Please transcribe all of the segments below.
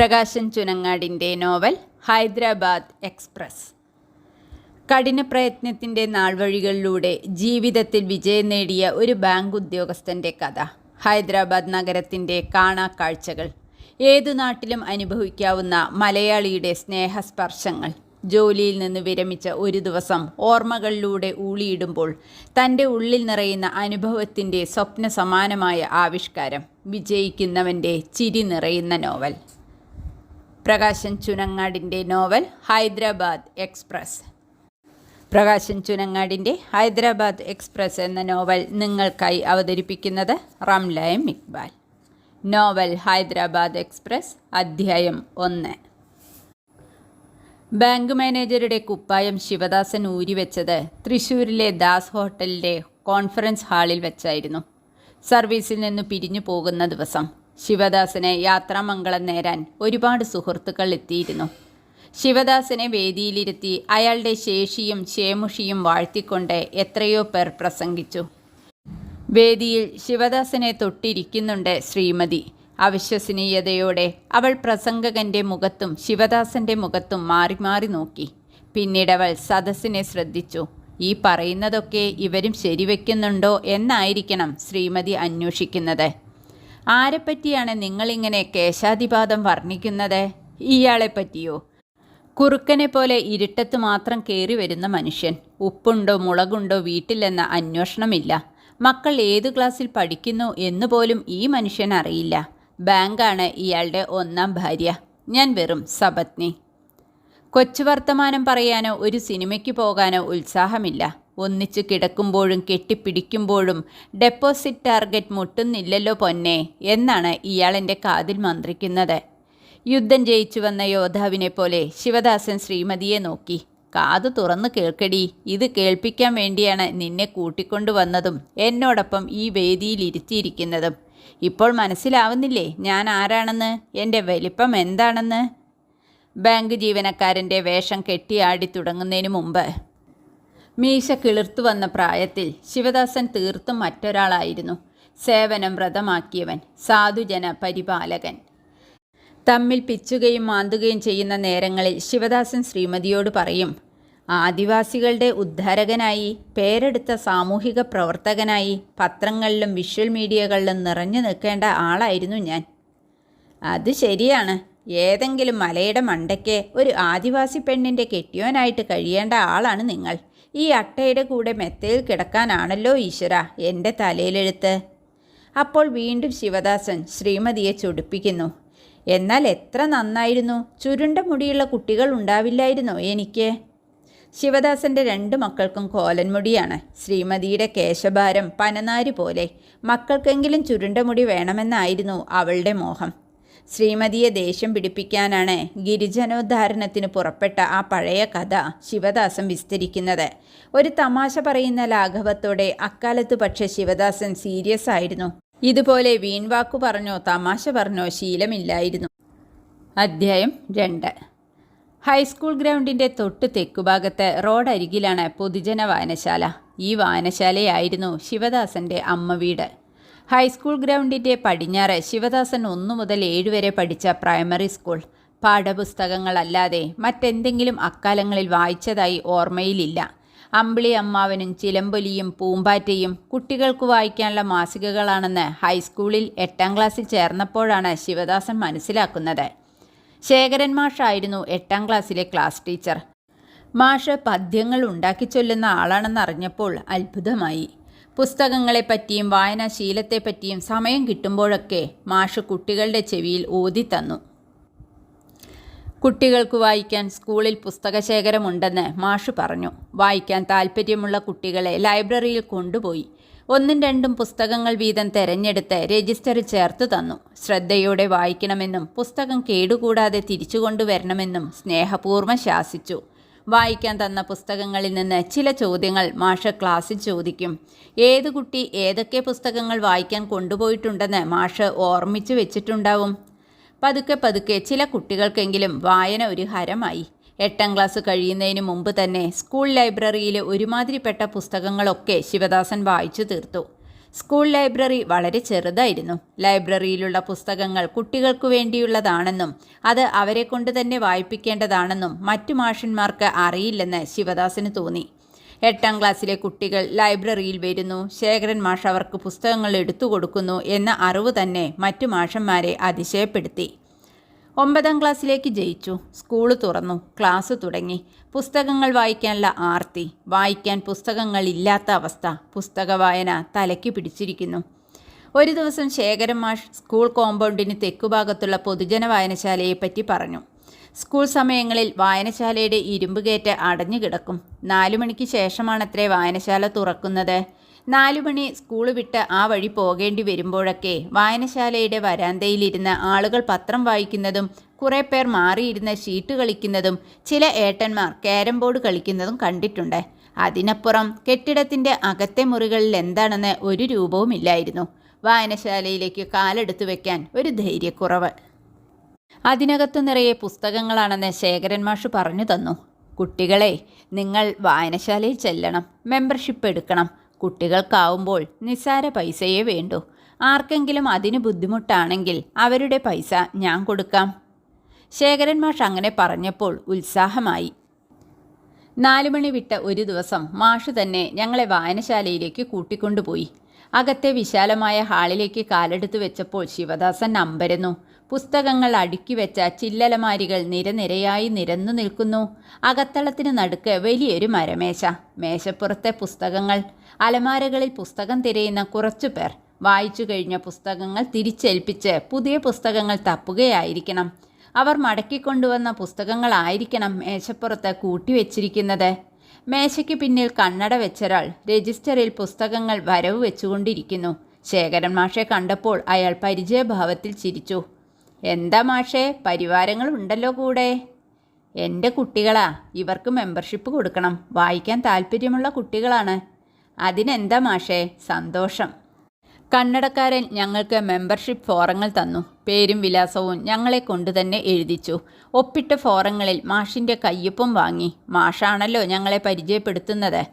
പ്രകാശൻ ചുനങ്ങാടിന്റെ novel Hyderabad express. കഠിനപ്രയത്നത്തിന്റെ നാൾവഴികളിലൂടെ ജീവിതത്തിൽ വിജയം നേടിയ ഒരു ബാങ്ക് ഉദ്യോഗസ്ഥന്റെ കഥ ഹൈദരാബാദ് നഗരത്തിന്റെ കാണാക്കാഴ്ചകൾ ഏതു നാട്ടിലും അനുഭവിക്കാവുന്ന മലയാളിയുടെ സ്നേഹസ്പർശങ്ങൾ ജോലിയിൽ നിന്ന് വിരമിച്ച ഒരു ദിവസം ഓർമ്മകളിലൂടെ ഊളിയിടുമ്പോൾ തന്റെ ഉള്ളിൽ നിറയുന്ന അനുഭവത്തിന്റെ സ്വപ്ന സമാനമായ ആവിഷ്കാരം വിജയിക്കുന്നവന്റെ ചിരി നിറയുന്ന നോവൽ. പ്രകാശൻ ചുനങ്ങാടിന്റെ നോവൽ ഹൈദരാബാദ് എക്സ്പ്രസ്. പ്രകാശൻ ചുനങ്ങാടിന്റെ ഹൈദരാബാദ് എക്സ്പ്രസ് എന്ന നോവൽ നിങ്ങൾക്കായി അവതരിപ്പിക്കുന്നത് റംലയം ഇക്ബാൽ. നോവൽ ഹൈദരാബാദ് എക്സ്പ്രസ് അധ്യായം ഒന്ന്. ബാങ്ക് മാനേജരുടെ കുപ്പായം ശിവദാസൻ ഊരിവെച്ചത് തൃശ്ശൂരിലെ ദാസ് ഹോട്ടലിലെ കോൺഫറൻസ് ഹാളിൽ വെച്ചായിരുന്നു. സർവീസിൽ നിന്ന് പിരിഞ്ഞു പോകുന്ന ദിവസം ശിവദാസന് യാത്രാമംഗളം നേരാൻ ഒരുപാട് സുഹൃത്തുക്കൾ എത്തിയിരുന്നു. ശിവദാസനെ വേദിയിലിരുത്തി അയാളുടെ ശേഷിയും ശേമുഷിയും വാഴ്ത്തിക്കൊണ്ട് എത്രയോ പേർ പ്രസംഗിച്ചു. വേദിയിൽ ശിവദാസനെ തൊട്ടിരിക്കുന്നുണ്ട് ശ്രീമതി. അവിശ്വസനീയതയോടെ അവൾ പ്രസംഗകന്റെ മുഖത്തും ശിവദാസന്റെ മുഖത്തും മാറി മാറി നോക്കി. പിന്നീടവൾ സദസ്സിനെ ശ്രദ്ധിച്ചു. ഈ പറയുന്നതൊക്കെ ഇവരും ശരിവെക്കുന്നുണ്ടോ എന്നായിരിക്കണം ശ്രീമതി അന്വേഷിക്കുന്നത്. ആരെപ്പറ്റിയാണ് നിങ്ങളിങ്ങനെ കേശാധിപാതം വർണിക്കുന്നത്? ഇയാളെപ്പറ്റിയോ? കുറുക്കനെ പോലെ ഇരുട്ടത്ത് മാത്രം കയറി വരുന്ന മനുഷ്യൻ. ഉപ്പുണ്ടോ മുളകുണ്ടോ വീട്ടിലെന്ന അന്വേഷണമില്ല. മക്കൾ ഏത് ക്ലാസ്സിൽ പഠിക്കുന്നു എന്നുപോലും ഈ മനുഷ്യൻ അറിയില്ല. ബാങ്കാണ് ഇയാളുടെ ഒന്നാം ഭാര്യ. ഞാൻ വെറും സപത്നി. കൊച്ചു വർത്തമാനം പറയാനോ ഒരു സിനിമയ്ക്ക് പോകാനോ ഉത്സാഹമില്ല. ഒന്നിച്ചു കിടക്കുമ്പോഴും കെട്ടിപ്പിടിക്കുമ്പോഴും ഡെപ്പോസിറ്റ് ടാർഗറ്റ് മുട്ടുന്നില്ലല്ലോ പൊന്നെ എന്നാണ് ഇയാളെന്റെ കാതിൽ മന്ത്രിക്കുന്നത്. യുദ്ധം ജയിച്ചു വന്ന യോദ്ധാവിനെ പോലെ ശിവദാസൻ ശ്രീമതിയെ നോക്കി. കാത് തുറന്നു കേൾക്കടി ഇത് കേൾപ്പിക്കാൻ വേണ്ടിയാണ് നിന്നെ കൂട്ടിക്കൊണ്ടുവന്നതും എന്നോടൊപ്പം ഈ വേദിയിൽ ഇരുത്തിയിരിക്കുന്നതും. ഇപ്പോൾ മനസ്സിലാവുന്നില്ലേ ഞാൻ ആരാണെന്ന്? എന്റെ വലിപ്പം എന്താണെന്ന്? ബാങ്ക് ജീവനക്കാരന്റെ വേഷം കെട്ടിയാടി തുടങ്ങുന്നതിന് മുമ്പ് മീശ കിളിർത്തു വന്ന പ്രായത്തിൽ ശിവദാസൻ തീർത്തും മറ്റൊരാളായിരുന്നു. സേവനം വ്രതമാക്കിയവൻ സാധുജന പരിപാലകൻ. തമ്മിൽ പിച്ചുകയും മാന്തുകയും ചെയ്യുന്ന നേരങ്ങളിൽ ശിവദാസൻ ശ്രീമതിയോട് പറയും ആദിവാസികളുടെ ഉദ്ധാരകനായി പേരെടുത്ത സാമൂഹിക പ്രവർത്തകനായി പത്രങ്ങളിലും വിഷ്വൽ മീഡിയകളിലും നിറഞ്ഞു നിൽക്കേണ്ട ആളായിരുന്നു ഞാൻ. അത് ശരിയാണ്. ഏതെങ്കിലും മലയുടെ മണ്ടയ്ക്ക് ഒരു ആദിവാസി പെണ്ണിന്റെ കെട്ടിയോനായിട്ട് കഴിയേണ്ട ആളാണ് നിങ്ങൾ. ഈ അട്ടയുടെ കൂടെ മെത്തയിൽ കിടക്കാനാണല്ലോ ഈശ്വര എന്റെ തലയിലെഴുത്ത്. അപ്പോൾ വീണ്ടും ശിവദാസൻ ശ്രീമതിയെ ചൊടിപ്പിക്കുന്നു. എന്നാൽ എത്ര നന്നായിരുന്നു. ചുരുണ്ട മുടിയുള്ള കുട്ടികൾ ഉണ്ടാവില്ലായിരുന്നോ എനിക്ക്? ശിവദാസന്റെ രണ്ട് മക്കൾക്കും കോലൻമുടിയാണ് ശ്രീമതിയുടെ കേശഭാരം പനനാരി പോലെ മക്കൾക്കെങ്കിലും ചുരുണ്ട മുടി വേണമെന്നായിരുന്നു അവളുടെ മോഹം. ശ്രീമതിയെ ദേഷ്യം പിടിപ്പിക്കാനാണ് ഗിരിജനോദ്ധാരണത്തിന് പുറപ്പെട്ട ആ പഴയ കഥ ശിവദാസൻ വിസ്തരിക്കുന്നത്. ഒരു തമാശ പറയുന്ന ലാഘവത്തോടെ അക്കാലത്ത് പക്ഷെ ശിവദാസൻ സീരിയസ് ആയിരുന്നു. ഇതുപോലെ വീൺവാക്കു പറഞ്ഞോ തമാശ പറഞ്ഞോ ശീലമില്ലായിരുന്നു. അധ്യായം രണ്ട്. ഹൈസ്കൂൾ ഗ്രൗണ്ടിന്റെ തൊട്ട് തെക്കുഭാഗത്ത് റോഡരികിലാണ് പൊതുജന വായനശാല. ഈ വായനശാലയായിരുന്നു ശിവദാസന്റെ അമ്മ വീട്. ഹൈസ്കൂൾ ഗ്രൗണ്ടിന്റെ പടിഞ്ഞാറ് ശിവദാസൻ ഒന്നു മുതൽ ഏഴ് വരെ പഠിച്ച പ്രൈമറി സ്കൂൾ. പാഠപുസ്തകങ്ങളല്ലാതെ മറ്റെന്തെങ്കിലും അക്കാലങ്ങളിൽ വായിച്ചതായി ഓർമ്മയിലില്ല. അമ്പിളി അമ്മാവനും ചിലമ്പൊലിയും പൂമ്പാറ്റയും കുട്ടികൾക്ക് വായിക്കാനുള്ള മാസികകളാണെന്ന് ഹൈസ്കൂളിൽ എട്ടാം ക്ലാസ്സിൽ ചേർന്നപ്പോഴാണ് ശിവദാസൻ മനസ്സിലാക്കുന്നത്. ശേഖരൻ മാഷായിരുന്നു എട്ടാം ക്ലാസ്സിലെ ക്ലാസ് ടീച്ചർ. മാഷ് പദ്യങ്ങൾ ഉണ്ടാക്കി ചൊല്ലുന്ന ആളാണെന്നറിഞ്ഞപ്പോൾ അത്ഭുതമായി. പുസ്തകങ്ങളെപ്പറ്റിയും വായനാശീലത്തെപ്പറ്റിയും സമയം കിട്ടുമ്പോഴൊക്കെ മാഷ് കുട്ടികളുടെ ചെവിയിൽ ഓതിത്തന്നു തന്നു. കുട്ടികൾക്ക് വായിക്കാൻ സ്കൂളിൽ പുസ്തകശേഖരമുണ്ടെന്ന് മാഷ് പറഞ്ഞു. വായിക്കാൻ താല്പര്യമുള്ള കുട്ടികളെ ലൈബ്രറിയിൽ കൊണ്ടുപോയി. ഒന്നും രണ്ടും പുസ്തകങ്ങൾ വീതം തെരഞ്ഞെടുത്ത് രജിസ്റ്ററിൽ ചേർത്ത് തന്നു. ശ്രദ്ധയോടെ വായിക്കണമെന്നും പുസ്തകം കേടുകൂടാതെ തിരിച്ചു കൊണ്ടുവരണമെന്നും സ്നേഹപൂർവം ശാസിച്ചു. വായിക്കാൻ തന്ന പുസ്തകങ്ങളിൽ നിന്ന് ചില ചോദ്യങ്ങൾ മാഷ് ക്ലാസ്സിൽ ചോദിക്കും. ഏത് കുട്ടി ഏതൊക്കെ പുസ്തകങ്ങൾ വായിക്കാൻ കൊണ്ടുപോയിട്ടുണ്ടെന്ന് മാഷ് ഓർമ്മിച്ചു വെച്ചിട്ടുണ്ടാവും. പതുക്കെ പതുക്കെ ചില കുട്ടികൾക്കെങ്കിലും വായന ഒരു ഹരമായി. എട്ടാം ക്ലാസ് കഴിയുന്നതിന് മുമ്പ് തന്നെ സ്കൂൾ ലൈബ്രറിയിലെ ഒരുമാതിരിപ്പെട്ട പുസ്തകങ്ങളൊക്കെ ശിവദാസൻ വായിച്ചു തീർത്തു. സ്കൂൾ ലൈബ്രറി വളരെ ചെറുതായിരുന്നു. ലൈബ്രറിയിലുള്ള പുസ്തകങ്ങൾ കുട്ടികൾക്കു വേണ്ടിയുള്ളതാണെന്നും അത് അവരെ കൊണ്ട് തന്നെ വായിപ്പിക്കേണ്ടതാണെന്നും മറ്റു മാഷന്മാർക്ക് അറിയില്ലെന്ന് ശിവദാസിന് തോന്നി. എട്ടാം ക്ലാസ്സിലെ കുട്ടികൾ ലൈബ്രറിയിൽ വരുന്നു. ശേഖരൻ മാഷ് അവർക്ക് പുസ്തകങ്ങൾ എടുത്തു കൊടുക്കുന്നു എന്ന അറിവ് തന്നെ മറ്റു മാഷന്മാരെ അതിശയപ്പെടുത്തി. ഒമ്പതാം ക്ലാസ്സിലേക്ക് ജയിച്ചു. സ്കൂൾ തുറന്നു. ക്ലാസ് തുടങ്ങി. പുസ്തകങ്ങൾ വായിക്കാനുള്ള ആർത്തി. വായിക്കാൻ പുസ്തകങ്ങൾ ഇല്ലാത്ത അവസ്ഥ. പുസ്തക വായന തലയ്ക്ക് പിടിച്ചിരിക്കുന്നു. ഒരു ദിവസം ശേഖരൻ മാഷ് സ്കൂൾ കോമ്പൗണ്ടിന് തെക്കുഭാഗത്തുള്ള പൊതുജന വായനശാലയെപ്പറ്റി പറഞ്ഞു. സ്കൂൾ സമയങ്ങളിൽ വായനശാലയുടെ ഇരുമ്പ് ഗേറ്റ് അടഞ്ഞു കിടക്കും. നാലു മണിക്ക് ശേഷമാണത്രേ വായനശാല തുറക്കുന്നത്. നാലു മണി സ്കൂൾ വിട്ട് ആ വഴി പോകേണ്ടി വരുമ്പോഴൊക്കെ വായനശാലയുടെ വരാന്തയിലിരുന്ന് ആളുകൾ പത്രം വായിക്കുന്നതും കുറേ പേർ മാറിയിരുന്ന് ഷീറ്റ് കളിക്കുന്നതും ചില ഏട്ടന്മാർ ക്യാരം ബോർഡ് കളിക്കുന്നതും കണ്ടിട്ടുണ്ട്. അതിനപ്പുറം കെട്ടിടത്തിന്റെ അകത്തെ മുറികളിൽ എന്താണെന്ന് ഒരു രൂപവുമില്ലായിരുന്നു വായനശാലയിലേക്ക് കാലെടുത്തു വെക്കാൻ ഒരു ധൈര്യക്കുറവ്. അതിനകത്തു നിറയെ പുസ്തകങ്ങളാണെന്ന് ശേഖരൻ മാഷ് പറഞ്ഞു തന്നു. കുട്ടികളെ നിങ്ങൾ വായനശാലയിൽ ചെല്ലണം മെമ്പർഷിപ്പ് എടുക്കണം കുട്ടികൾക്കാവുമ്പോൾ നിസ്സാര പൈസയേ വേണ്ടു. ആർക്കെങ്കിലും അതിന് ബുദ്ധിമുട്ടാണെങ്കിൽ അവരുടെ പൈസ ഞാൻ കൊടുക്കാം. ശേഖരൻ മാഷ് അങ്ങനെ പറഞ്ഞപ്പോൾ ഉത്സാഹമായി. നാലുമണി വിട്ട ഒരു ദിവസം മാഷ് തന്നെ ഞങ്ങളെ വായനശാലയിലേക്ക് കൂട്ടിക്കൊണ്ടുപോയി. അകത്തെ വിശാലമായ ഹാളിലേക്ക് കാലെടുത്ത് വെച്ചപ്പോൾ ശിവദാസൻ അമ്പരന്നു. പുസ്തകങ്ങൾ അടുക്കി വെച്ച ചില്ലലമാരികൾ നിരനിരയായി നിരന്നു നിൽക്കുന്നു. അകത്തളത്തിന് നടുക്ക് വലിയൊരു മരമേശ. മേശപ്പുറത്തെ പുസ്തകങ്ങൾ അലമാരകളിൽ പുസ്തകം തിരയുന്ന കുറച്ചു പേർ വായിച്ചു കഴിഞ്ഞ പുസ്തകങ്ങൾ തിരിച്ചേൽപ്പിച്ച് പുതിയ പുസ്തകങ്ങൾ തപ്പുകയായിരിക്കണം. അവർ മടക്കിക്കൊണ്ടുവന്ന പുസ്തകങ്ങളായിരിക്കണം മേശപ്പുറത്ത് കൂട്ടിവെച്ചിരിക്കുന്നത്. മേശയ്ക്ക് പിന്നിൽ കണ്ണട വെച്ചൊരാൾ രജിസ്റ്ററിൽ പുസ്തകങ്ങൾ വരവ് വെച്ചുകൊണ്ടിരിക്കുന്നു. ശേഖരൻ മാഷെ കണ്ടപ്പോൾ അയാൾ പരിചയഭാവത്തിൽ ചിരിച്ചു. എന്താ മാഷേ പരിവാരങ്ങൾ ഉണ്ടല്ലോ കൂടെ? എന്റെ കുട്ടികളാ ഇവർക്ക് മെമ്പർഷിപ്പ് കൊടുക്കണം. വായിക്കാൻ താല്പര്യമുള്ള കുട്ടികളാണ്. അതിനെന്താ മാഷേ? സന്തോഷം. കണ്ണടക്കാരൻ ഞങ്ങൾക്ക് മെമ്പർഷിപ്പ് ഫോറങ്ങൾ തന്നു. പേരും വിലാസവും ഞങ്ങളെ കൊണ്ട് തന്നെ എഴുതിച്ചു. ഒപ്പിട്ട ഫോറങ്ങളിൽ മാഷിന്റെ കയ്യൊപ്പം വാങ്ങി. മാഷാണല്ലോ ഞങ്ങളെ പരിചയപ്പെടുത്തുന്നത്.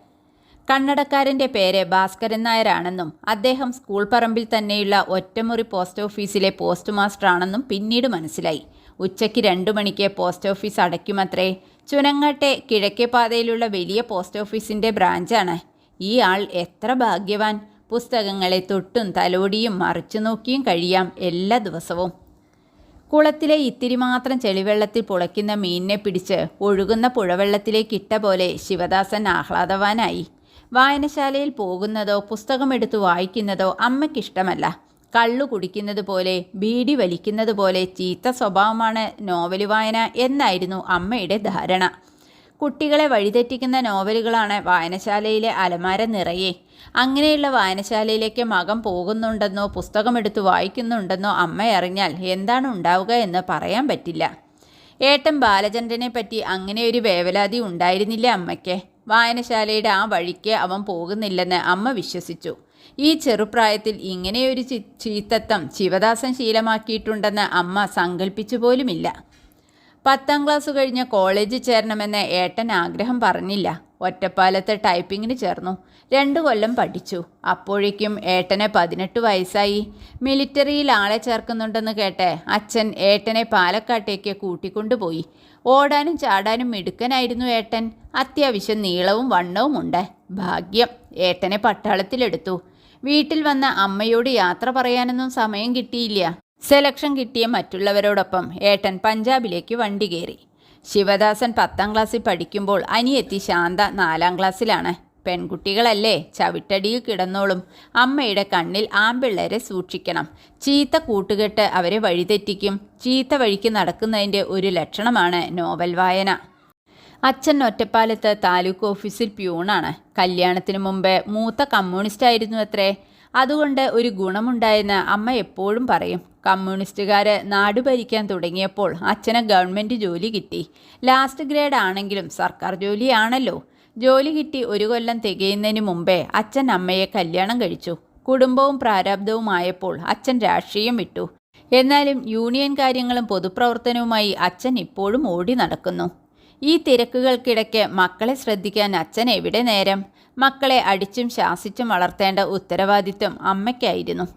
കണ്ണടക്കാരന്റെ പേര് ഭാസ്കരൻ നായരാണെന്നും അദ്ദേഹം സ്കൂൾ പറമ്പിൽ തന്നെയുള്ള ഒറ്റമുറി പോസ്റ്റ് ഓഫീസിലെ പോസ്റ്റ് മാസ്റ്ററാണെന്നും പിന്നീട് മനസ്സിലായി. ഉച്ചയ്ക്ക് രണ്ടു മണിക്ക് പോസ്റ്റ് ഓഫീസ് അടയ്ക്കുമത്രേ? ചുനങ്ങാട്ടെ കിഴക്കേ പാതയിലുള്ള വലിയ പോസ്റ്റ് ഓഫീസിന്റെ ബ്രാഞ്ചാണ്. ഈ ആൾ എത്ര ഭാഗ്യവാൻ. പുസ്തകങ്ങളെ തൊട്ടും തലോടിയും മറിച്ചു നോക്കിയും കഴിയാം എല്ലാ ദിവസവും. കുളത്തിലെ ഇത്തിരി മാത്രം ചെളിവെള്ളത്തിൽ പുളയ്ക്കുന്ന മീനിനെ പിടിച്ച് ഒഴുകുന്ന പുഴവെള്ളത്തിലേക്ക് ഇട്ട പോലെ ശിവദാസൻ ആഹ്ലാദവാനായി. വായനശാലയിൽ പോകുന്നതോ പുസ്തകമെടുത്ത് വായിക്കുന്നതോ അമ്മയ്ക്കിഷ്ടമല്ല കള്ളു കുടിക്കുന്നത് പോലെ ബീഡി വലിക്കുന്നത് പോലെ ചീത്ത സ്വഭാവമാണ് നോവൽ വായന എന്നായിരുന്നു അമ്മയുടെ ധാരണ. കുട്ടികളെ വഴിതെറ്റിക്കുന്ന നോവലുകളാണ് വായനശാലയിലെ അലമാര നിറയെ. അങ്ങനെയുള്ള വായനശാലയിലേക്ക് മകൻ പോകുന്നുണ്ടെന്നോ പുസ്തകമെടുത്ത് വായിക്കുന്നുണ്ടെന്നോ അമ്മ അറിഞ്ഞാൽ എന്താണ് ഉണ്ടാവുക എന്ന് പറയാൻ പറ്റില്ല. ഏട്ടൻ ബാലചന്ദ്രനെ പറ്റി അങ്ങനെ ഒരു വേവലാതി ഉണ്ടായിരുന്നില്ല അമ്മയ്ക്ക്? വായനശാലയുടെ ആ വഴിക്ക് അവൻ പോകുന്നില്ലെന്ന് അമ്മ വിശ്വസിച്ചു. ഈ ചെറുപ്രായത്തിൽ ഇങ്ങനെയൊരു ചീത്തത്വം ശിവദാസൻ ശീലമാക്കിയിട്ടുണ്ടെന്ന് അമ്മ സങ്കല്പിച്ചു പോലുമില്ല. പത്താം ക്ലാസ് കഴിഞ്ഞ് കോളേജിൽ ചേരണമെന്ന് ഏട്ടൻ ആഗ്രഹം പറഞ്ഞില്ല. ഒറ്റപ്പാലത്ത് ടൈപ്പിങ്ങിന് ചേർന്നു. രണ്ടു കൊല്ലം പഠിച്ചു. അപ്പോഴേക്കും ഏട്ടന് പതിനെട്ട് വയസ്സായി. മിലിറ്ററിയിൽ ആളെ ചേർക്കുന്നുണ്ടെന്ന് കേട്ട് അച്ഛൻ ഏട്ടനെ പാലക്കാട്ടേക്ക് കൂട്ടിക്കൊണ്ടുപോയി. ഓടാനും ചാടാനും മിടുക്കനായിരുന്നു ഏട്ടൻ. അത്യാവശ്യം നീളവും വണ്ണവും ഉണ്ട്. ഭാഗ്യം. ഏട്ടനെ പട്ടാളത്തിലെടുത്തു. വീട്ടിൽ വന്ന അമ്മയോട് യാത്ര പറയാനൊന്നും സമയം കിട്ടിയില്ല. സെലക്ഷൻ കിട്ടിയ മറ്റുള്ളവരോടൊപ്പം ഏട്ടൻ പഞ്ചാബിലേക്ക് വണ്ടി കയറി. ശിവദാസൻ പത്താം ക്ലാസ്സിൽ പഠിക്കുമ്പോൾ അനിയെത്തി ശാന്ത നാലാം ക്ലാസ്സിലാണ്. പെൺകുട്ടികളല്ലേ ചവിട്ടടിയിൽ കിടന്നോളും. അമ്മയുടെ കണ്ണിൽ ആമ്പിള്ളേരെ സൂക്ഷിക്കണം. ചീത്ത കൂട്ടുകെട്ട് അവരെ വഴിതെറ്റിക്കും. ചീത്ത വഴിക്ക് നടക്കുന്നതിന്റെ ഒരു ലക്ഷണമാണ് നോവൽ വായന. അച്ഛൻ ഒറ്റപ്പാലത്ത് താലൂക്ക് ഓഫീസിൽ പ്യൂണാണ്. കല്യാണത്തിന് മുമ്പ് മൂത്ത കമ്മ്യൂണിസ്റ്റ് ആയിരുന്നു അത്രേ. അതുകൊണ്ട് ഒരു ഗുണമുണ്ടായെന്ന് അമ്മ എപ്പോഴും പറയും. കമ്മ്യൂണിസ്റ്റുകാർ നാട് ഭരിക്കാൻ തുടങ്ങിയപ്പോൾ അച്ഛന് ഗവൺമെന്റ് ജോലി കിട്ടി. ലാസ്റ്റ് ഗ്രേഡ് ആണെങ്കിലും സർക്കാർ ജോലിയാണല്ലോ. ജോലി കിട്ടി ഒരു കൊല്ലം തികയുന്നതിന് മുമ്പേ അച്ഛൻ അമ്മയെ കല്യാണം കഴിച്ചു. കുടുംബവും പ്രാരാബ്ധവുമായപ്പോൾ അച്ഛൻ രാഷ്ട്രീയം വിട്ടു. എന്നാലും യൂണിയൻ കാര്യങ്ങളും പൊതുപ്രവർത്തനവുമായി അച്ഛൻ ഇപ്പോഴും ഓടി നടക്കുന്നു. ഈ തിരക്കുകൾക്കിടയ്ക്ക് മക്കളെ ശ്രദ്ധിക്കാൻ അച്ഛൻ എവിടെ നേരം? മക്കളെ അടിച്ചും ശാസിച്ചും വളർത്തേണ്ട ഉത്തരവാദിത്വം അമ്മയ്ക്കായിരുന്നു.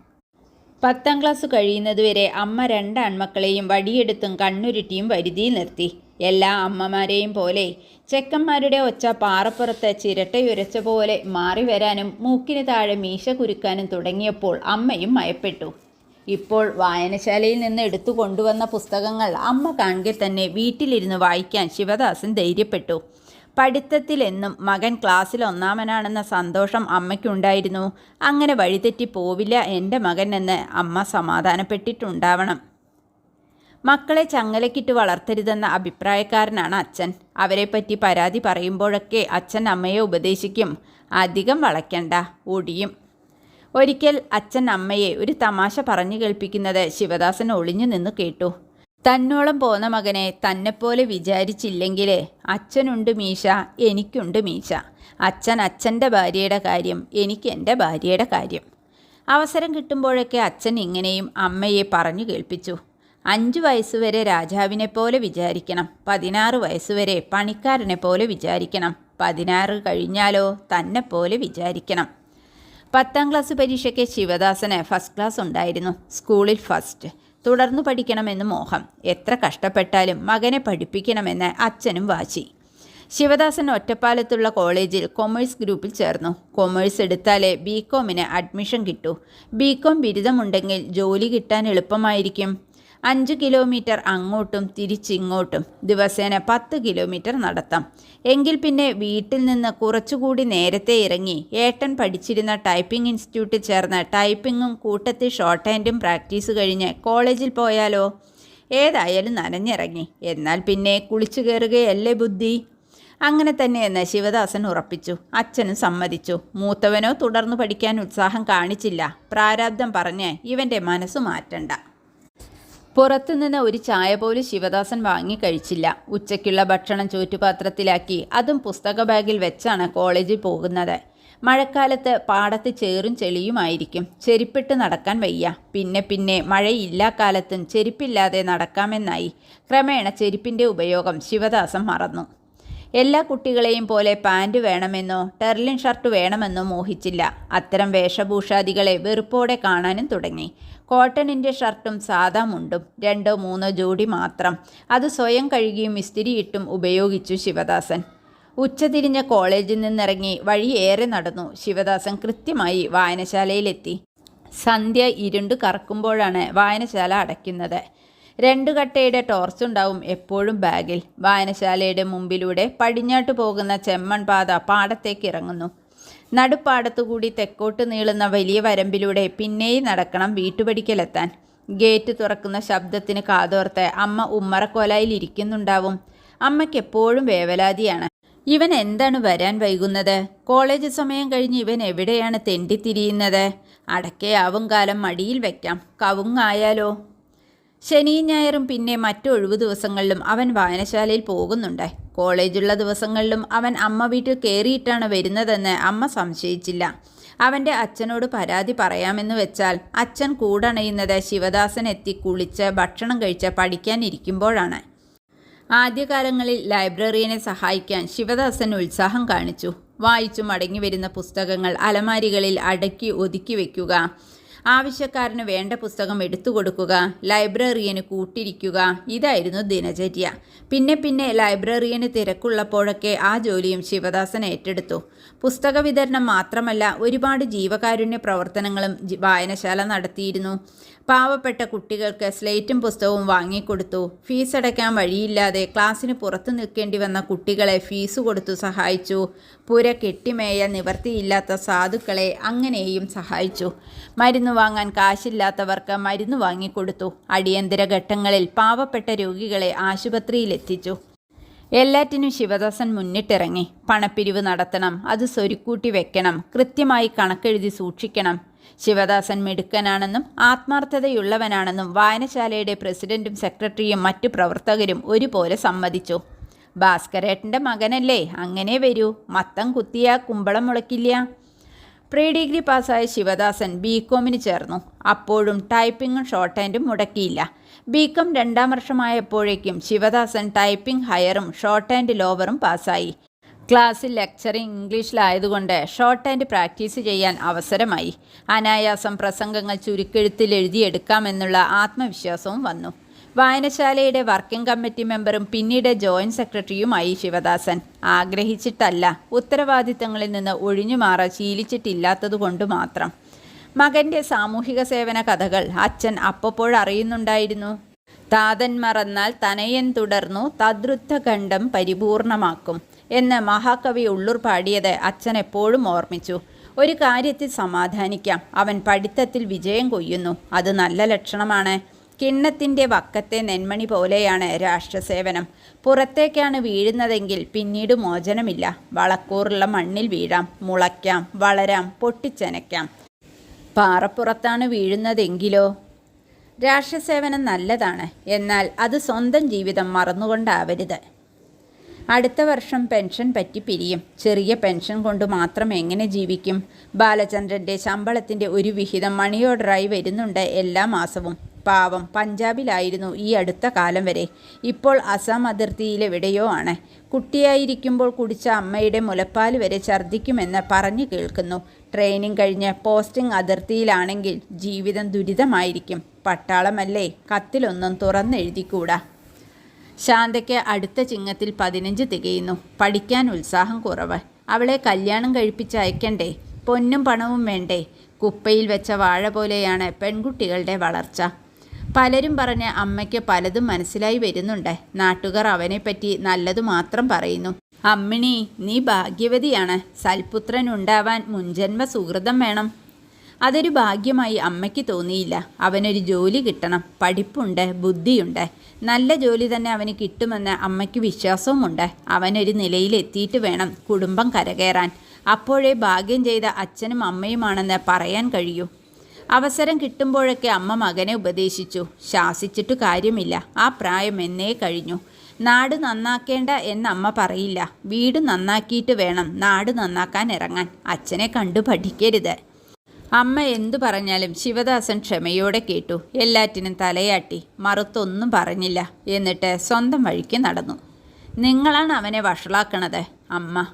പത്താം ക്ലാസ് കഴിയുന്നതുവരെ അമ്മ രണ്ട് ആൺമക്കളെയും വടിയെടുത്തും കണ്ണുരുട്ടിയും വരുതിയിൽ നിർത്തി. എല്ലാ അമ്മമാരെയും പോലെ ചെക്കന്മാരുടെ ഒച്ച പാറപ്പുറത്ത് ചിരട്ടയുരച്ച പോലെ മാറി വരാനും മൂക്കിന് താഴെ മീശ കുരുക്കാനും തുടങ്ങിയപ്പോൾ അമ്മയും മയപ്പെട്ടു. ഇപ്പോൾ വായനശാലയിൽ നിന്ന് എടുത്തു കൊണ്ടുവന്ന പുസ്തകങ്ങൾ അമ്മ കാണുക തന്നെ വീട്ടിലിരുന്ന് വായിക്കാൻ ശിവദാസൻ ധൈര്യപ്പെട്ടു. പഠിത്തത്തിലെന്നും മകൻ ക്ലാസ്സിൽ ഒന്നാമനാണെന്ന സന്തോഷം അമ്മയ്ക്കുണ്ടായിരുന്നു. അങ്ങനെ വഴിതെറ്റി പോവില്ല എന്റെ മകൻ എന്ന് അമ്മ സമാധാനപ്പെട്ടിട്ടുണ്ടാവണം. മക്കളെ ചങ്ങലക്കിട്ട് വളർത്തരുതെന്ന അഭിപ്രായക്കാരനാണ് അച്ഛൻ. അവരെപ്പറ്റി പരാതി പറയുമ്പോഴൊക്കെ അച്ഛൻ അമ്മയെ ഉപദേശിക്കും. അധികം വളയ്ക്കണ്ട ഒടിയും. ഒരിക്കൽ അച്ഛൻ അമ്മയെ ഒരു തമാശ പറഞ്ഞു കേൾപ്പിക്കുന്നത് ശിവദാസൻ ഒളിഞ്ഞു നിന്ന് കേട്ടു. തന്നോളം പോന്ന മകനെ തന്നെപ്പോലെ വിചാരിച്ചില്ലെങ്കിൽ അച്ഛനുണ്ട് മീശ എനിക്കുണ്ട് മീശ. അച്ഛൻ അച്ഛന്റെ ഭാര്യയുടെ കാര്യം എനിക്ക് എന്റെ ഭാര്യയുടെ കാര്യം. അവസരം കിട്ടുമ്പോഴൊക്കെ അച്ഛൻ ഇങ്ങനെയും അമ്മയെ പറഞ്ഞു കേൾപ്പിച്ചു. അഞ്ചു വയസ്സുവരെ രാജാവിനെ പോലെ വിചാരിക്കണം. പതിനാറ് വയസ്സുവരെ പണിക്കാരനെ പോലെ വിചാരിക്കണം. പതിനാറ് കഴിഞ്ഞാലോ തന്നെ പോലെ വിചാരിക്കണം. പത്താം ക്ലാസ് പരീക്ഷയ്ക്ക് ശിവദാസന് ഫസ്റ്റ് ക്ലാസ് ഉണ്ടായിരുന്നു. സ്കൂളിൽ ഫസ്റ്റ് തുടർന്നു പഠിക്കണമെന്ന് മോഹം. എത്ര കഷ്ടപ്പെട്ടാലും മകനെ പഠിപ്പിക്കണമെന്ന് അച്ഛനും വാശി. ശിവദാസൻ ഒറ്റപ്പാലത്തുള്ള കോളേജിൽ കൊമേഴ്സ് ഗ്രൂപ്പിൽ ചേർന്നു. കൊമേഴ്സ് എടുത്താലേ ബി കോമിന് അഡ്മിഷൻ കിട്ടൂ. ബി കോം ബിരുദമുണ്ടെങ്കിൽ ജോലി കിട്ടാൻ എളുപ്പമായിരിക്കും. അഞ്ച് കിലോമീറ്റർ അങ്ങോട്ടും തിരിച്ചിങ്ങോട്ടും ദിവസേന പത്ത് കിലോമീറ്റർ നടത്താം. എങ്കിൽ പിന്നെ വീട്ടിൽ നിന്ന് കുറച്ചുകൂടി നേരത്തെ ഇറങ്ങി ഏട്ടൻ പഠിച്ചിരുന്ന ടൈപ്പിംഗ് ഇൻസ്റ്റിറ്റ്യൂട്ടിൽ ചേർന്ന് ടൈപ്പിങ്ങും കൂട്ടത്തിൽ ഷോർട്ട് ഹാൻഡും പ്രാക്ടീസ് കഴിഞ്ഞ് കോളേജിൽ പോയാലോ? ഏതായാലും നനഞ്ഞിറങ്ങി. എന്നാൽ പിന്നെ കുളിച്ചു കയറുകയല്ലേ ബുദ്ധി? അങ്ങനെ തന്നെയെന്ന് ശിവദാസൻ ഉറപ്പിച്ചു. അച്ഛനും സമ്മതിച്ചു. മൂത്തവനോ തുടർന്നു പഠിക്കാൻ ഉത്സാഹം കാണിച്ചില്ല. പ്രാരാബ്ദം പറഞ്ഞ് ഇവന്റെ മനസ്സ് മാറ്റണ്ട. പുറത്തുനിന്ന് ഒരു ചായ പോലും ശിവദാസൻ വാങ്ങി കഴിച്ചില്ല. ഉച്ചയ്ക്കുള്ള ഭക്ഷണം ചോറ്റുപാത്രത്തിലാക്കി അതും പുസ്തക ബാഗിൽ വെച്ചാണ് കോളേജിൽ പോകുന്നത്. മഴക്കാലത്ത് പാടത്ത് ചേറും ചെളിയുമായിരിക്കും. ചെരുപ്പിട്ട് നടക്കാൻ വയ്യ. പിന്നെ പിന്നെ മഴയില്ലാ കാലത്തും ചെരുപ്പില്ലാതെ നടക്കാമെന്നായി. ക്രമേണ ചെരുപ്പിന്റെ ഉപയോഗം ശിവദാസൻ മറന്നു. എല്ലാ കുട്ടികളെയും പോലെ പാന്റ് വേണമെന്നോ ടെർലിൻ ഷർട്ട് വേണമെന്നോ മോഹിച്ചില്ല. അത്തരം വേഷഭൂഷാദികളെ വെറുപ്പോടെ കാണാനും തുടങ്ങി. കോട്ടണിന്റെ ഷർട്ടും സാധാ മുണ്ടും രണ്ടോ മൂന്നോ ജോഡി മാത്രം. അത് സ്വയം കഴുകിയും ഇസ്തിരിയിട്ടും ഉപയോഗിച്ചു ശിവദാസൻ. ഉച്ചതിരിഞ്ഞ കോളേജിൽ നിന്നിറങ്ങി വഴിയേറെ നടന്നു ശിവദാസൻ കൃത്യമായി വായനശാലയിലെത്തി. സന്ധ്യ ഇരുണ്ടു കറക്കുമ്പോഴാണ് വായനശാല അടയ്ക്കുന്നത്. രണ്ടു കട്ടയുടെ ടോർച്ചുണ്ടാവും എപ്പോഴും ബാഗിൽ. വായനശാലയുടെ മുമ്പിലൂടെ പടിഞ്ഞാട്ട് പോകുന്ന ചെമ്മൺ പാത പാടത്തേക്ക് ഇറങ്ങുന്നു. നടുപ്പാടത്തുകൂടി തെക്കോട്ട് നീളുന്ന വലിയ വരമ്പിലൂടെ പിന്നെയും നടക്കണം വീട്ടുപടിക്കലെത്താൻ. ഗേറ്റ് തുറക്കുന്ന ശബ്ദത്തിന് കാതോർത്ത് അമ്മ ഉമ്മറക്കോലായിൽ ഇരിക്കുന്നുണ്ടാവും. അമ്മയ്ക്ക് എപ്പോഴും വേവലാതിയാണ്. ഇവൻ എന്താണ് വരാൻ വൈകുന്നത്? കോളേജ് സമയം കഴിഞ്ഞ് ഇവൻ എവിടെയാണ് തെണ്ടിത്തിരിയുന്നത്? അടക്കയാവും കാലം മടിയിൽ വെക്കാം. കവുങ്ങായാലോ? ശനിയും ഞായറും പിന്നെ മറ്റൊഴിവു ദിവസങ്ങളിലും അവൻ വായനശാലയിൽ പോകുന്നുണ്ട്. കോളേജുള്ള ദിവസങ്ങളിലും അവൻ അമ്മ വീട്ടിൽ കയറിയിട്ടാണ് വരുന്നതെന്ന് അമ്മ സംശയിച്ചില്ല. അവന്റെ അച്ഛനോട് പരാതി പറയാമെന്ന് വെച്ചാൽ അച്ഛൻ കൂടണയുന്നത് ശിവദാസൻ എത്തി കുളിച്ച് ഭക്ഷണം കഴിച്ച് പഠിക്കാനിരിക്കുമ്പോഴാണ് ആദ്യകാലങ്ങളിൽ ലൈബ്രറിയനെ സഹായിക്കാൻ ശിവദാസൻ ഉത്സാഹം കാണിച്ചു. വായിച്ചു മടങ്ങി വരുന്ന പുസ്തകങ്ങൾ അലമാരികളിൽ അടക്കി ഒതുക്കി വയ്ക്കുക ആവശ്യക്കാരന് വേണ്ട പുസ്തകം എടുത്തു കൊടുക്കുക ലൈബ്രറിയന് കൂട്ടിരിക്കുക ഇതായിരുന്നു ദിനചര്യ. പിന്നെ പിന്നെ ലൈബ്രറിയന് തിരക്കുള്ളപ്പോഴൊക്കെ ആ ജോലിയും ശിവദാസൻ ഏറ്റെടുത്തു. പുസ്തക വിതരണം മാത്രമല്ല ഒരുപാട് ജീവകാരുണ്യ പ്രവർത്തനങ്ങളും വായനശാല നടത്തിയിരുന്നു. പാവപ്പെട്ട കുട്ടികൾക്ക് സ്ലേറ്റും പുസ്തകവും വാങ്ങിക്കൊടുത്തു. ഫീസ് അടയ്ക്കാൻ വഴിയില്ലാതെ ക്ലാസ്സിന് പുറത്തു നിൽക്കേണ്ടി വന്ന കുട്ടികളെ ഫീസ് കൊടുത്തു സഹായിച്ചു. പുര കെട്ടിമേയ നിവർത്തിയില്ലാത്ത സാധുക്കളെ അങ്ങനെയും സഹായിച്ചു. മരുന്ന് വാങ്ങാൻ കാശില്ലാത്തവർക്ക് മരുന്ന് വാങ്ങിക്കൊടുത്തു. അടിയന്തര ഘട്ടങ്ങളിൽ പാവപ്പെട്ട രോഗികളെ ആശുപത്രിയിലെത്തിച്ചു. എല്ലാറ്റിനും ശിവദാസൻ മുന്നിട്ടിറങ്ങി. പണപ്പിരിവ് നടത്തണം അത് സ്വരുക്കൂട്ടി വെക്കണം കൃത്യമായി കണക്കെഴുതി സൂക്ഷിക്കണം. ശിവദാസൻ മിടുക്കനാണെന്നും ആത്മാർത്ഥതയുള്ളവനാണെന്നും വായനശാലയുടെ പ്രസിഡന്റും സെക്രട്ടറിയും മറ്റു പ്രവർത്തകരും ഒരുപോലെ സമ്മതിച്ചു. ഭാസ്കരേട്ടന്റെ മകനല്ലേ? അങ്ങനെ വരൂ. മത്തം കുത്തിയാ കുമ്പളം മുളയ്ക്കില്ല. പ്രീ ഡിഗ്രി പാസ്സായ ശിവദാസൻ ബി കോമിന് ചേർന്നു. അപ്പോഴും ടൈപ്പിങ്ങും ഷോർട്ട് ഹാൻഡും മുടക്കിയില്ല. ബി കോം രണ്ടാം വർഷമായപ്പോഴേക്കും ശിവദാസൻ ടൈപ്പിംഗ് ഹയറും ഷോർട്ട് ഹാൻഡ് ലോവറും പാസ്സായി. ക്ലാസ്സിൽ ലെക്ചറിങ് ഇംഗ്ലീഷിലായതുകൊണ്ട് ഷോർട്ട് ഹാൻഡ് പ്രാക്ടീസ് ചെയ്യാൻ അവസരമായി. അനായാസം പ്രസംഗങ്ങൾ ചുരുക്കെഴുത്തിൽ എഴുതിയെടുക്കാമെന്നുള്ള ആത്മവിശ്വാസവും വന്നു. വായനശാലയുടെ വർക്കിംഗ് കമ്മിറ്റി മെമ്പറും പിന്നീട് ജോയിന്റ് സെക്രട്ടറിയുമായി ശിവദാസൻ. ആഗ്രഹിച്ചിട്ടല്ല ഉത്തരവാദിത്തങ്ങളിൽ നിന്ന് ഒഴിഞ്ഞുമാറാൻ ശീലിച്ചിട്ടില്ലാത്തതുകൊണ്ട് മാത്രം. മകന്റെ സാമൂഹിക സേവന കഥകൾ അച്ഛൻ അപ്പപ്പോഴറിയുന്നുണ്ടായിരുന്നു താതൻ മറന്നാൽ തനയൻ തുടർന്നു തദ്രുദ്ധ ഖണ്ഡം പരിപൂർണമാക്കും എന്ന് മഹാകവി ഉള്ളൂർ പാടിയത് അച്ഛൻ എപ്പോഴും ഓർമ്മിച്ചു. ഒരു കാര്യത്തിൽ സമാധാനിക്കാം. അവൻ പഠിത്തത്തിൽ വിജയം കൊയ്യുന്നു. അത് നല്ല ലക്ഷണമാണ്. കിണ്ണത്തിന്റെ വക്കത്തെ നെന്മണി പോലെയാണ് രാഷ്ട്രസേവനം. പുറത്തേക്കാണ് വീഴുന്നതെങ്കിൽ പിന്നീട് മോചനമില്ല. വളക്കൂറുള്ള മണ്ണിൽ വീഴാം മുളയ്ക്കാം വളരാം പൊട്ടിച്ചനയ്ക്കാം. പാറപ്പുറത്താണ് വീഴുന്നതെങ്കിലോ? രാഷ്ട്രസേവനം നല്ലതാണ്. എന്നാൽ അത് സ്വന്തം ജീവിതം മറന്നുകൊണ്ടാവരുത്. അടുത്ത വർഷം പെൻഷൻ പറ്റി പിരിയും. ചെറിയ പെൻഷൻ കൊണ്ട് മാത്രം എങ്ങനെ ജീവിക്കും? ബാലചന്ദ്രന്റെ ശമ്പളത്തിന്റെ ഒരു വിഹിതം മണി ഓർഡറായി വരുന്നുണ്ട് എല്ലാ മാസവും. പാവം പഞ്ചാബിലായിരുന്നു ഈ അടുത്ത കാലം വരെ. ഇപ്പോൾ അസം അതിർത്തിയിലെവിടെയോ ആണ്. കുട്ടിയായിരിക്കുമ്പോൾ കുടിച്ച അമ്മയുടെ മുലപ്പാൽ വരെ ഛർദ്ദിക്കുമെന്ന് പറഞ്ഞു കേൾക്കുന്നു. ട്രെയിനിങ് കഴിഞ്ഞ് പോസ്റ്റിംഗ് അതിർത്തിയിലാണെങ്കിൽ ജീവിതം ദുരിതമായിരിക്കും. പട്ടാളമല്ലേ? കത്തിലൊന്നും തുറന്നെഴുതിക്കൂടാ. ശാന്തയ്ക്ക് അടുത്ത ചിങ്ങത്തിൽ പതിനഞ്ച് തികയുന്നു. പഠിക്കാൻ ഉത്സാഹം കുറവ്. അവളെ കല്യാണം കഴിപ്പിച്ച് അയക്കണ്ടേ? പൊന്നും പണവും വേണ്ടേ? കുപ്പയിൽ വെച്ച വാഴ പോലെയാണ് പെൺകുട്ടികളുടെ വളർച്ച. പലരും പറഞ്ഞ് അമ്മയ്ക്ക് പലതും മനസ്സിലായി വരുന്നുണ്ട്. നാട്ടുകാർ അവനെപ്പറ്റി നല്ലതു മാത്രം പറയുന്നു. അമ്മിണി നീ ഭാഗ്യവതിയാണ്. സൽപുത്രൻ ഉണ്ടാവാൻ മുൻജന്മ സുഹൃതം വേണം. അതൊരു ഭാഗ്യമായി അമ്മയ്ക്ക് തോന്നിയില്ല. അവനൊരു ജോലി കിട്ടണം. പഠിപ്പുണ്ട് ബുദ്ധിയുണ്ട്. നല്ല ജോലി തന്നെ അവന് കിട്ടുമെന്ന് അമ്മയ്ക്ക് വിശ്വാസവുമുണ്ട്. അവനൊരു നിലയിലെത്തിയിട്ട് വേണം കുടുംബം കരകയറാൻ. അപ്പോഴേ ഭാഗ്യം ചെയ്ത അച്ഛനും അമ്മയുമാണെന്ന് പറയാൻ കഴിയൂ. അവസരം കിട്ടുമ്പോഴൊക്കെ അമ്മ മകനെ ഉപദേശിച്ചു. ശാസിച്ചിട്ട് കാര്യമില്ല. ആ പ്രായം എന്നേ കഴിഞ്ഞു. നാട് നന്നാക്കേണ്ട എന്ന് അമ്മ പറയില്ല. വീട് നന്നാക്കിയിട്ട് വേണം നാട് നന്നാക്കാൻ ഇറങ്ങാൻ. അച്ഛനെ കണ്ടു പഠിക്കരുത്. അമ്മ എന്തു പറഞ്ഞാലും ശിവദാസൻ ക്ഷമയോടെ കേട്ടു. എല്ലാറ്റിനും തലയാട്ടി. മറുത്തൊന്നും പറഞ്ഞില്ല. എന്നിട്ട് സ്വന്തം വഴിക്ക് നടന്നു. നിങ്ങളാണ് അവനെ വഷളാക്കണത് അമ്മ.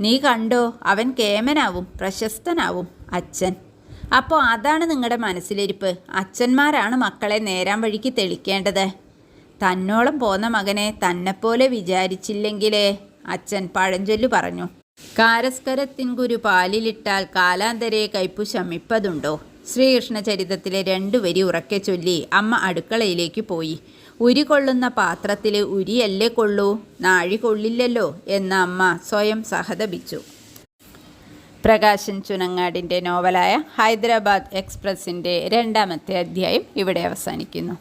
നീ കണ്ടോ അവൻ കേമനാവും പ്രശസ്തനാവും അച്ഛൻ. അപ്പോൾ അതാണ് നിങ്ങളുടെ മനസ്സിലിരിപ്പ്. അച്ഛന്മാരാണ് മക്കളെ നേരാൻ വഴിക്ക് തെളിക്കേണ്ടത്. തന്നോളം പോന്ന മകനെ തന്നെപ്പോലെ വിചാരിച്ചില്ലെങ്കിലേ അച്ഛൻ പഴഞ്ചൊല്ലു പറഞ്ഞു. കാരസ്കരത്തിൻ ഗുരു പാലിലിട്ടാൽ കാലാന്തരെ കയ്പു ശമിപ്പതുണ്ടോ? ശ്രീകൃഷ്ണ ചരിതത്തിലെ രണ്ടു വരി ഉറക്കെ ചൊല്ലി അമ്മ അടുക്കളയിലേക്ക് പോയി. ഉരി കൊള്ളുന്ന പാത്രത്തിൽ ഉരിയല്ലേ കൊള്ളൂ? നാഴി കൊള്ളില്ലല്ലോ? എന്ന അമ്മ സ്വയം സഹതപിച്ചു. പ്രകാശൻ ചുനങ്ങാടിന്റെ നോവലായ ഹൈദരാബാദ് എക്സ്പ്രസിന്റെ രണ്ടാമത്തെ അധ്യായം ഇവിടെ അവസാനിക്കുന്നു.